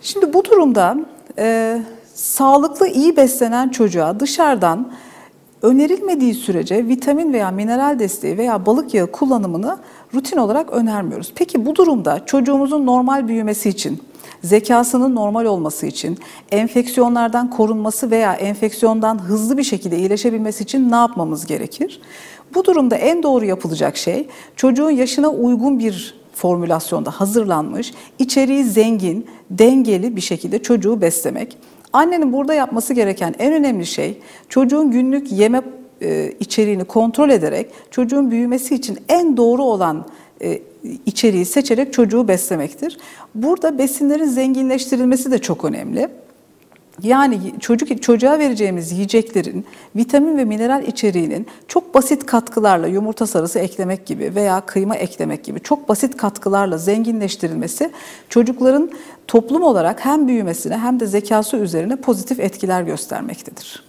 Şimdi bu durumda e, sağlıklı, iyi beslenen çocuğa dışarıdan önerilmediği sürece vitamin veya mineral desteği veya balık yağı kullanımını rutin olarak önermiyoruz. Peki bu durumda çocuğumuzun normal büyümesi için, zekasının normal olması için, enfeksiyonlardan korunması veya enfeksiyondan hızlı bir şekilde iyileşebilmesi için ne yapmamız gerekir? Bu durumda en doğru yapılacak şey çocuğun yaşına uygun bir formülasyonda hazırlanmış, içeriği zengin, dengeli bir şekilde çocuğu beslemek. Annenin burada yapması gereken en önemli şey çocuğun günlük yeme e, içeriğini kontrol ederek çocuğun büyümesi için en doğru olan e, içeriği seçerek çocuğu beslemektir. Burada besinlerin zenginleştirilmesi de çok önemli. Yani çocuk çocuğa vereceğimiz yiyeceklerin vitamin ve mineral içeriğinin çok basit katkılarla yumurta sarısı eklemek gibi veya kıyma eklemek gibi çok basit katkılarla zenginleştirilmesi çocukların toplum olarak hem büyümesine hem de zekası üzerine pozitif etkiler göstermektedir.